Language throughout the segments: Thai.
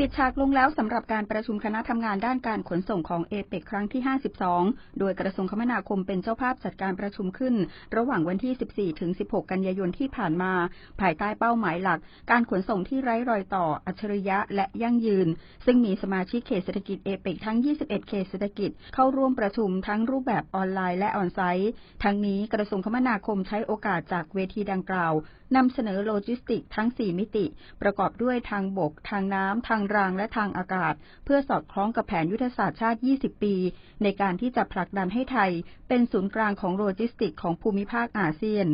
ปิดฉากลงแล้วสำหรับการประชุมคณะทำงานด้านการขนส่งของเอเปกครั้งที่ 52 โดยกระทรวงคมนาคมเป็นเจ้าภาพจัดการประชุมขึ้น ระหว่างวันที่ 14 ถึง 16 กันยายนที่ผ่านมา ภายใต้เป้าหมายหลัก การขนส่งที่ไร้รอยต่อ อัจฉริยะและยั่งยืน ซึ่งมีสมาชิกเขตเศรษฐกิจเอเปกทั้ง 21 เขตเศรษฐกิจเข้าร่วมประชุมทั้งรูปแบบออนไลน์และออนไซต์ ทั้งนี้กระทรวงคมนาคมใช้โอกาสจากเวทีดังกล่าวนำเสนอโลจิสติกทั้ง 4 มิติ ประกอบด้วยทางบก ทางน้ำทางรางและทางอากาศ เพื่อสอดคล้องกับแผนยุทธศาสตร์ชาติ 20 ปี ในการที่จะผลักดันให้ไทยเป็นศูนย์กลางของโลจิสติกของภูมิภาคอาเซียน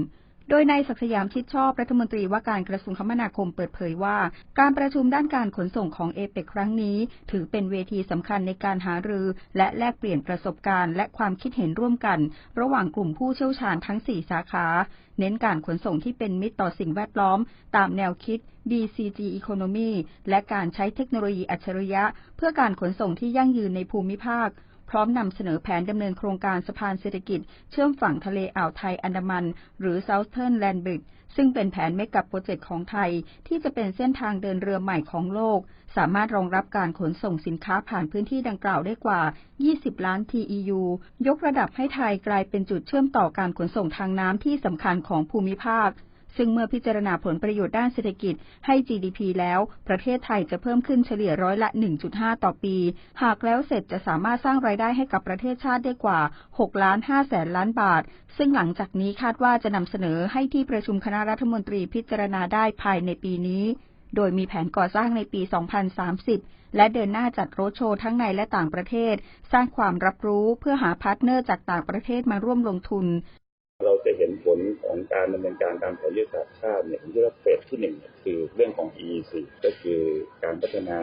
โดยนายศักดิ์สยามชิดชอบรัฐมนตรีว่าการกระทรวงคมนาคมเปิดเผยว่า การประชุมด้านการขนส่งของเอเปกครั้งนี้ ถือเป็นเวทีสำคัญในการหารือ และแลกเปลี่ยนประสบการณ์ และความคิดเห็นร่วมกัน ระหว่างกลุ่มผู้เชี่ยวชาญทั้ง 4 สาขา เน้นการขนส่งที่เป็นมิตรต่อสิ่งแวดล้อม ตามแนวคิด BCG Economy และการใช้เทคโนโลยีอัจฉริยะ เพื่อการขนส่งที่ยั่งยืนในภูมิภาค พร้อมนำเสนอแผนดำเนินโครงการสะพานเศรษฐกิจ เชื่อมฝั่งทะเลอ่าวไทยอันดามัน หรือ Southern Land Bridge ซึ่งเป็นแผนเมกะโปรเจกต์ของไทย ที่จะเป็นเส้นทางเดินเรือใหม่ของโลก สามารถรองรับการขนส่งสินค้าผ่านพื้นที่ดังกล่าวได้กว่า 20 ล้าน TEU ยกระดับให้ไทยกลายเป็นจุดเชื่อมต่อการขนส่งทางน้ำที่สำคัญของภูมิภาค ซึ่งเมื่อพิจารณาผลประโยชน์ด้านเศรษฐกิจให้ GDP แล้ว ประเทศไทยจะเพิ่มขึ้นเฉลี่ยร้อยละ 1.5 ต่อปี หากแล้วเสร็จจะสามารถสร้างรายได้ให้กับประเทศชาติได้กว่า6ล้าน5แสนล้านบาท ซึ่งหลังจากนี้คาดว่าจะนำเสนอให้ที่ประชุมคณะรัฐมนตรีพิจารณาได้ภายในปีนี้ โดยมีแผนก่อสร้างในปี 2030 และเดินหน้าจัดโรดโชว์ทั้งในและต่างประเทศ สร้างความรับรู้เพื่อหาพาร์ทเนอร์จากต่างประเทศมาร่วมลงทุน เราจะเห็นผลของการดำเนินการตามแผนยุทธศาสตร์ชาติเนี่ยที่เรียกว่าเฟสที่หนึ่งคือเรื่องของ EEC ก็คือการพัฒนา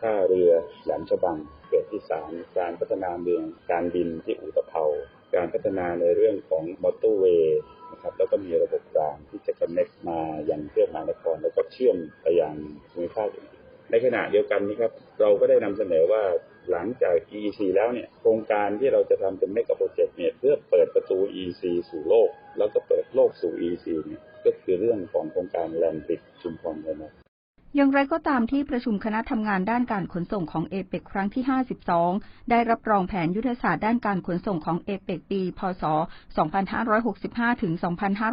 ท่าเรือแหลมฉบังเฟสที่สามการพัฒนาเมืองการบินที่อุตภเปาการพัฒนาในเรื่องของมอเตอร์เวย์นะครับแล้วก็มีระบบรางที่จะ connect มาอยังเพื่อมานครแล้วก็เชื่อมไปยังภูมิภาคอื่น ในขณะเดียวกันนี้ครับ เราก็ได้นำเสนอว่าหลังจาก EEC แล้วเนี่ยโครงการที่เราจะทำเป็นเมกะโปรเจกต์เนี่ยเพื่อเปิดประตู EEC สู่โลก แล้วก็เปิดโลกสู่ EEC เนี่ยก็คือเรื่องของโครงการแลนติดชุมพรเลยนะ อย่างไรก็ตามที่ประชุมคณะทำงานด้านการขนส่งของเอเปกครั้งที่ 52 ได้รับรองแผนยุทธศาสตร์ด้านการขนส่งของเอเปกปี พศ 2565 ถึง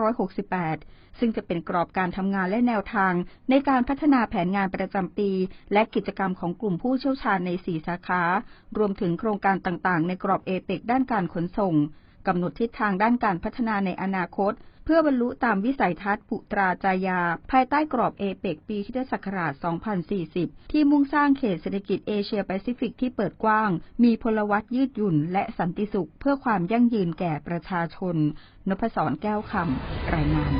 2568 ซึ่งจะเป็นกรอบการทำงานและแนวทาง ในการพัฒนาแผนงานประจำปี และกิจกรรมของกลุ่มผู้เชี่ยวชาญใน 4 สาขา รวมถึงโครงการต่างๆ ในกรอบเอเปกด้านการขนส่งกำหนดทิศทางด้านการพัฒนาในอนาคต พื่อบรรลุตามวิสัยทัศน์ปุตราจายา ภายใต้กรอบเอเปกปีคริสตศักราช 2040 ที่มุ่งสร้างเขตเศรษฐกิจเอเชียแปซิฟิกที่เปิดกว้าง มีพลวัตยืดหยุ่น และสันติสุข เพื่อความยั่งยืนแก่ประชาชน นพศรแก้วคำ รายงาน